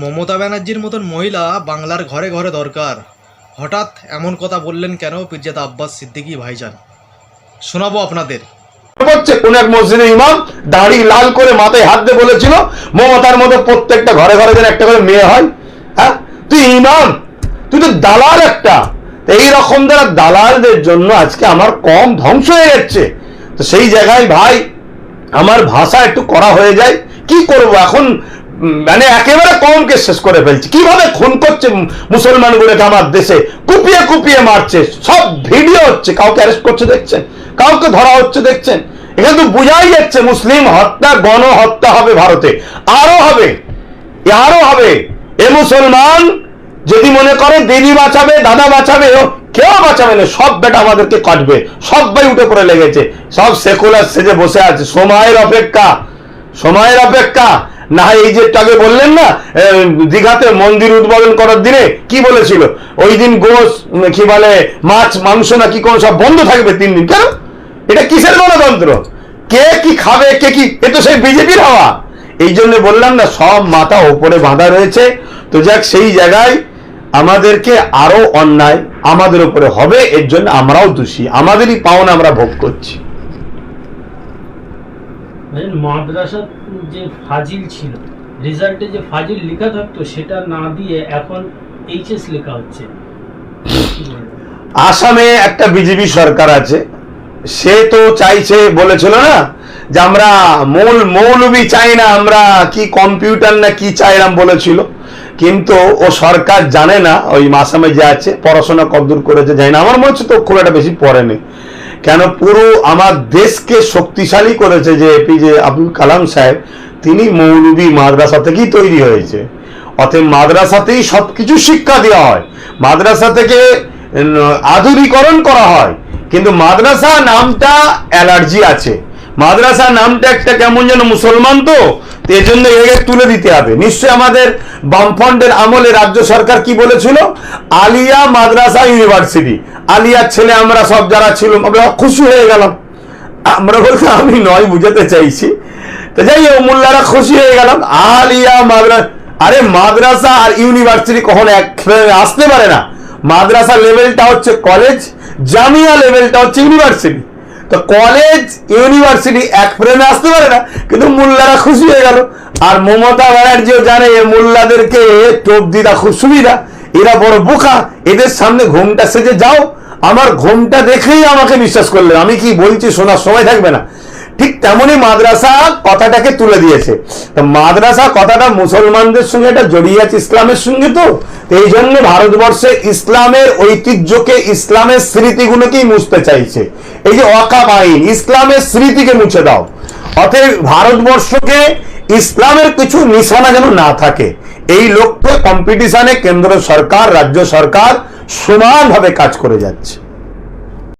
মমতা ব্যানার্জির মতন মহিলা বাংলার ঘরে ঘরে দরকার। হঠাৎ এমন কথা বললেন কেন পিরজাদা আব্বাস সিদ্দিকী ভাইজান? শোনাবো আপনাদের। হচ্ছে কোন এক মসজিদে ইমাম, দাড়ি লাল করে মাথায় হাত দিয়ে বলেছিল, মমতার মতো প্রত্যেকটা ঘরে ঘরে যেন একটা করে মেয়ে হয়। হ্যাঁ? তুই ইমাম, তুই তো দালাল একটা। এই রকম যারা দালালদের জন্য আজকে আমার কম ধ্বংস হয়ে যাচ্ছে। তো সেই জায়গায় ভাই, আমার ভাষা একটু করা হয়ে যায়। কি করব? এখন মানে একেবারে কমকে শেষ করে ফেলছে। কীভাবে খুন করছে মুসলমানগুলোকে আমার দেশে? কুপিয়ে কুপিয়ে মারছে। সব ভিডিও হচ্ছে, কাউকে অ্যারেস্ট করছে দেখছেন? কাউকে ধরা হচ্ছে দেখছেন? এখানে তো বোঝাই যাচ্ছে, মুসলিম হত্যা, গণহত্যা হবে ভারতে। আরও হবে। আরও হবে। এ মুসলমান যদি মনে করে দিদি বাঁচাবে, দাদা বাঁচাবে কেউ বাঁচাবে না, সব বেটা আমাদেরকে কাটবে। সবাই উঠে পড়ে লেগেছে। সব সেকুলার সেজে বসে আছে। সময়ের অপেক্ষা। সময়ের অপেক্ষা। না হয় এই যে আগে বললেন না দীঘাতে মন্দির উদ্বোধন করার দিনে কি বলেছিল? ওই দিন গোস, কি বলে, মাছ, মাংস না কি কোন সব বন্ধ থাকবে তিন দিন। কেন? এটা কিসের গণতন্ত্র? কে কি খাবে, কে কি, এ তো সেই বিজেপির হাওয়া। এই জন্য বললাম না, সব মাথা ওপরে বাঁধা রয়েছে। তো যাক, সেই জায়গায় আমাদেরকে আরও অন্যায় আমাদের উপরে হবে, এর জন্য আমরাও দোষী। আমাদেরই পাওনা আমরা ভোগ করছি। মাদ্রাসা যে ফাজিল ছিল, রেজাল্টে যে ফাজিল লেখা থাকতো, সেটা না দিয়ে এখন এইচএস লেখা হচ্ছে। আসামে একটা বিজেপি সরকার আছে, সে তো চাইছে বলেছিল না, যে আমরা মূল, মৌলবি চাই না, আমরা কি কম্পিউটার না কি চাইলাম বলেছিল। কিন্তু ও সরকার জানে না, ওই আসামে যে আছে, পড়াশোনা কদ্দূর করেছে, জানি না। আমার মনে হচ্ছে তো খুব একটা বেশি পড়েনি। কেন পুরো আমার দেশকে শক্তিশালী করেছে যে এপিজে আব্দুল কালাম সাহেব, তিনি মৌলবি মাদ্রাসা থেকেই তৈরি হয়েছে। অতএব মাদ্রাসাতেই সব কিছু শিক্ষা দেওয়া হয়। মাদ্রাসা থেকে আধুনিকরণ করা হয়। কিন্তু মাদ্রাসা নামটা অ্যালার্জি আছে। মাদ্রাসা নামটা একটা কেমন যেন মুসলমান তো এই জন্য একে তুলে দিতে হবে। নিশ্চয় আমাদের বামফ্রন্টের আমলে রাজ্য সরকার কি বলেছিল? আলিয়া মাদ্রাসা ইউনিভার্সিটি। আলিয়ার ছেলে আমরা সব যারা ছিল, আমরা খুশি হয়ে গেলাম। আমরা বলতে আমি নয়, বুঝাতে চাইছি। তো যাই হোক, মোল্লারা খুশি হয়ে গেলাম। আলিয়া মাদ্রাসা আরে মাদ্রাসা আর ইউনিভার্সিটি কখনো এক আসতে পারে না? মাদ্রাসা লেভেলটা হচ্ছে কলেজ জামিয়া লেভেলটা হচ্ছে ইউনিভার্সিটি তো কলেজ ইউনিভার্সিটি এক ফ্রেমে আসতে পারে না, কিন্তু মোল্লারা খুশি হয়ে গেল। আর মমতা ব্যানার্জিও জানে এ মোল্লাদেরকে টোপ দিদা খুব সুবিধা। এরা বড় বোকা, এদের সামনে ঘুমটা সেজে যাও। আমার ঘুমটা দেখেই আমাকে বিশ্বাস করলেন। আমি কি বলছি শোনার সময় থাকবে না। ঠিক তেমনই মাদ্রাসা কথাটাকে তুলে দিয়েছে। তো মাদ্রাসা কথাটা মুসলমানদের সঙ্গে এটা জড়িয়ে আছে ইসলামের সঙ্গে তো। এই জন্য ভারতবর্ষে ইসলামের ঐতিহ্যকে, ইসলামের স্মৃতিগুলোকেই মুছতে চাইছে। এই যে ওয়াকাব আইন ইসলামের স্মৃতিকে মুছে দাও। অতএব ভারতবর্ষকে ইসলামের কিছু নিশানা যেন না থাকে। এই লক্ষ্যে কম্পিটিশনে কেন্দ্র সরকার, রাজ্য সরকার সমানভাবে কাজ করে যাচ্ছে।